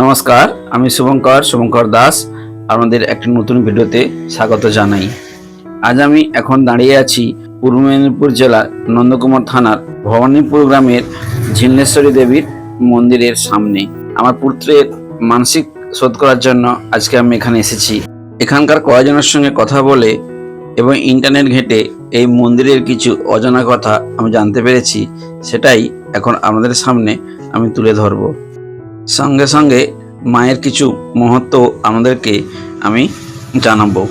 নমস্কার, আমি শুভঙ্কর শুভঙ্কর দাস আমাদের একটি নতুন ভিডিওতে স্বাগত জানাই। আজ আমি এখন দাঁড়িয়ে আছি পূর্ব মেদিনীপুর জেলার নন্দকুমার থানার ভবানীপুর গ্রামের ঝিল্লেশ্বরী দেবীর মন্দিরের সামনে। আমার পুত্রের মানসিক শোধ করার জন্য আজকে আমি এখানে এসেছি। এখানকার কয়েকজনের সঙ্গে কথা বলে এবং ইন্টারনেট ঘেঁটে এই মন্দিরের কিছু অজানা কথা আমি জানতে পেরেছি, সেটাই এখন আপনাদের সামনে আমি তুলে ধরবো। সঙ্গে সঙ্গে মায়ের কিছু মহত্ব আমাদেরকে আমি জানাব।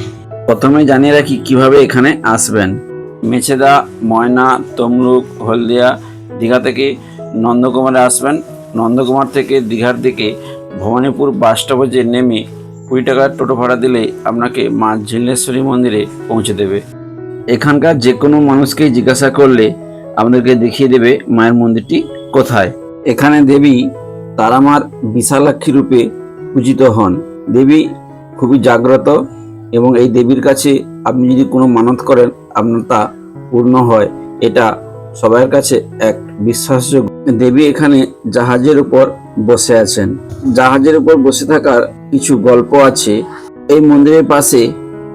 প্রথমে জানিয়ে রাখি কীভাবে এখানে আসবেন। মেছেদা, ময়না, তমলুক, হলদিয়া দীঘা থেকে নন্দকুমারে আসবেন। নন্দকুমার থেকে দীঘার দিকে ভবানীপুর বাস স্টপেজে নেমে কুড়ি টাকার টোটো ভাড়া দিলে আপনাকে মা ঝিল্লেশ্বরী মন্দিরে পৌঁছে দেবে। এখানকার যে কোনো মানুষকেই জিজ্ঞাসা করলে আমাদেরকে দেখিয়ে দেবে মায়ের মন্দিরটি কোথায়। এখানে দেবী তারামার বিশালাক্ষী রূপে পূজিত হন। দেবী খুবই জাগ্রত এবং এই দেবীর কাছে আপনি যদি কোনো মানত করেন, আপনার তা পূর্ণ হয়। এটা সবার কাছে এক বিশ্বাসযোগ্য। দেবী এখানে জাহাজের উপর বসে আছেন। জাহাজের উপর বসে থাকার কিছু গল্প আছে। এই মন্দিরের পাশে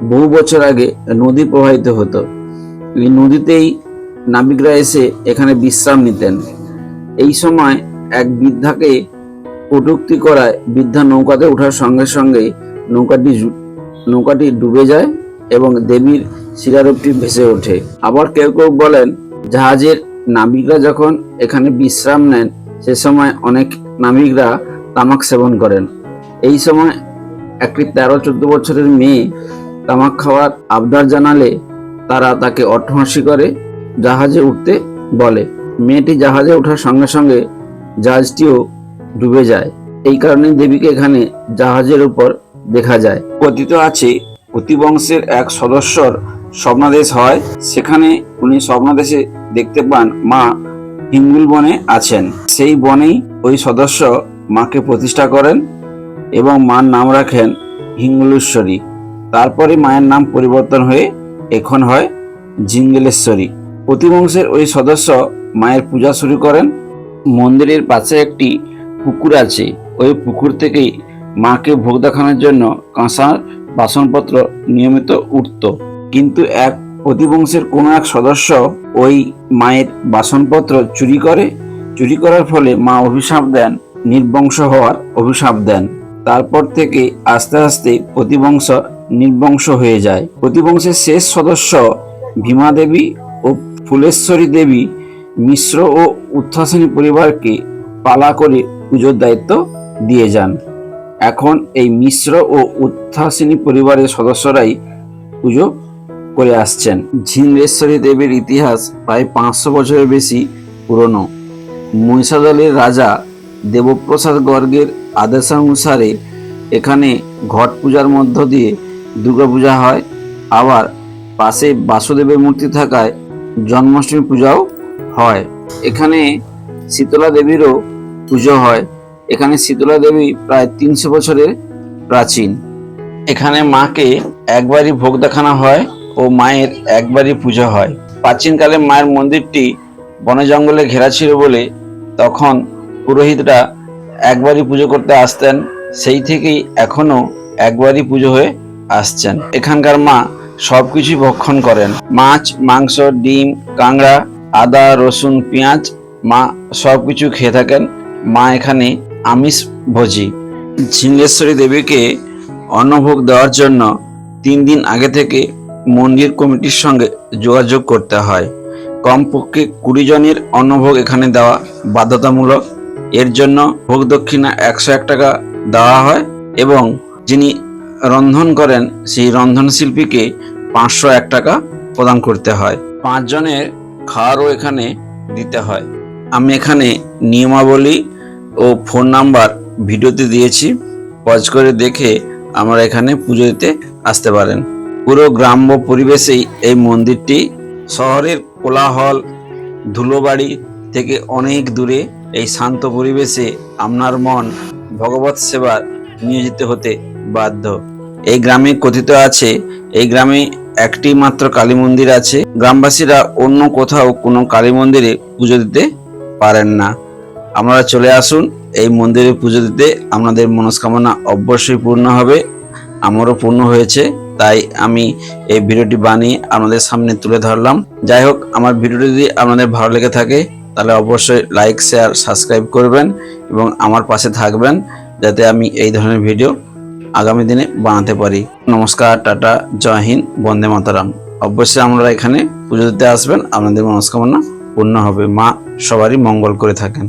বহু বছর আগে নদী প্রবাহিত হতো। এই নদীতেই নাবিকরা এসে এখানে বিশ্রাম নিতেন। এই সময় এক বৃদ্ধাকে কটূক্তি করায় বৃদ্ধা নৌকাতে ওঠার সঙ্গে সঙ্গে নৌকাটি নৌকাটি ডুবে যায় এবং দেবীর শিলারূপটি ভেসে ওঠে। আবার কেউ কেউ বলেন, জাহাজের নাবিকরা যখন এখানে বিশ্রাম নেন, সে সময় অনেক নাবিকরা তামাক সেবন করেন। এই সময় একটি তেরো চোদ্দ বছরের মেয়ে তামাক খাওয়ার আবদার জানালে তারা তাকে অট্টহাসি করে জাহাজে উঠতে বলে। মেয়েটি জাহাজে ওঠার সঙ্গে সঙ্গে জাহাজটিও ডুবে যায়। এই কারণে দেবীকে এখানে জাহাজের উপর দেখা যায়। কথিত আছে প্রতিবংশের এক সদস্যর স্বপ্নাদেশ হয়। সেখানে উনি স্বপ্নাদেশে দেখতে পান মা হিঙ্গুল বনে আছেন। সেই বনেই ওই সদস্য মাকে প্রতিষ্ঠা করেন এবং মার নাম রাখেন হিঙ্গুলেশ্বরী। তারপরে মায়ের নাম পরিবর্তন হয়ে এখন হয় জিঙ্গলেশ্বরী। প্রতিবংশের ওই সদস্য মায়ের পূজা শুরু করেন। মন্দিরের পাশে একটি পুকুর আছে, ওই পুকুর থেকেই মাকে ভোগ দেখানোর জন্য কাঁসার বাসনপত্র নিয়মিত উঠত। কিন্তু এক প্রতিবংশের কোনো এক সদস্য ওই মায়ের বাসনপত্র চুরি করে, চুরি করার ফলে মা অভিশাপ দেন, নির্বংশ হওয়ার অভিশাপ দেন। তারপর থেকে আস্তে আস্তে প্রতিবংশ নির্বংশ হয়ে যায়। প্রতিবংশের শেষ সদস্য ভীমা দেবী ও ফুলেশ্বরী দেবী মিশ্র ও উত্থাসিনী পরিবারকে পালা করে পুজোর দায়িত্ব দিয়ে যান। এখন এই মিশ্র ও উত্থাসিনী পরিবারের সদস্যরাই পুজো করে আসছেন। ঝিঙ্গেশ্বরী দেবীর ইতিহাস প্রায় পাঁচশো বছরের বেশি পুরনো। মহিষাদলের রাজা দেবপ্রসাদ গর্গের আদেশানুসারে এখানে ঘট পূজার মধ্য দিয়ে দুর্গাপূজা হয়। আবার পাশে বাসুদেবের মূর্তি থাকায় জন্মাষ্টমী পূজাও হয়। এখানে শীতলা দেবীরও পুজো হয়। এখানে শীতলা দেবী প্রায় তিনশো বছরের প্রাচীন। এখানে মাকে একবারই ভোগ দেখানো হয় ও মায়ের একবারই পুজো হয়। প্রাচীনকালে মায়ের মন্দিরটি বনে জঙ্গলে ঘেরা ছিল বলে তখন পুরোহিতরা একবারই পুজো করতে আসতেন, সেই থেকেই এখনও একবারই পুজো হয়ে আসছেন। এখানকার মা সবকিছুই ভক্ষণ করেন। মাছ, মাংস, ডিম, কাঁকড়া, আদা, রসুন, পেঁয়াজ মা সবকিছু খেয়ে থাকেন। মা এখানে আমিষ ভোজি। ঝিঙ্গেশ্বরী দেবীকে অন্নভোগ দেওয়ার জন্য তিন দিন আগে থেকে মন্দির কমিটির সঙ্গে যোগাযোগ করতে হয়। কমপক্ষে কুড়ি জনের অন্নভোগ এখানে দেওয়া বাধ্যতামূলক। এর জন্য ভোগ দক্ষিণা একশো এক টাকা দেওয়া হয় এবং যিনি রন্ধন করেন সেই রন্ধন শিল্পীকে পাঁচশো এক টাকা প্রদান করতে হয়। পাঁচজনের খাওয়ারও এখানে দিতে হয়। আমি এখানে নিয়মাবলী ও ফোন নাম্বার ভিডিওতে দিয়েছি। পজ করে দেখে আমরা এখানে পুজো দিতে আসতে পারেন। পুরো গ্রাম্য পরিবেশেই এই মন্দিরটি শহরের কোলাহল, ধুলোবাড়ি থেকে অনেক দূরে এই শান্ত পরিবেশে আপনার মন ভগবত সেবার নিয়োজিত হতে বাধ্য। এই গ্রামে কথিত আছে, এই গ্রামে একটি মাত্র কালী মন্দির আছে। গ্রামবাসীরা অন্য কোথাও কোনো কালী মন্দিরে পুজো দিতে পারেন না। আপনারা চলে আসুন এই মন্দিরে পুজো দিতে। আপনাদের মনস্কামনা অবশ্যই পূর্ণ হবে। আমারও পূর্ণ হয়েছে, তাই আমি এই ভিডিওটি বানিয়ে আপনাদের সামনে তুলে ধরলাম। যাই হোক, আমার ভিডিওটি যদি আপনাদের ভালো লেগে থাকে, তাহলে অবশ্যই লাইক শেয়ার সাবস্ক্রাইব করবেন এবং আমার পাশে থাকবেন যাতে আমি এই ধরনের ভিডিও আগামী দিনে বানাতে পারি। নমস্কার, টাটা, জয় হিন্দ, বন্দে মাতারাম। অবশ্যই আপনারা এখানে পুজো দিতে আসবেন। আপনাদের মনস্কামনা পূর্ণ হবে। মা সবারই মঙ্গল করে থাকেন।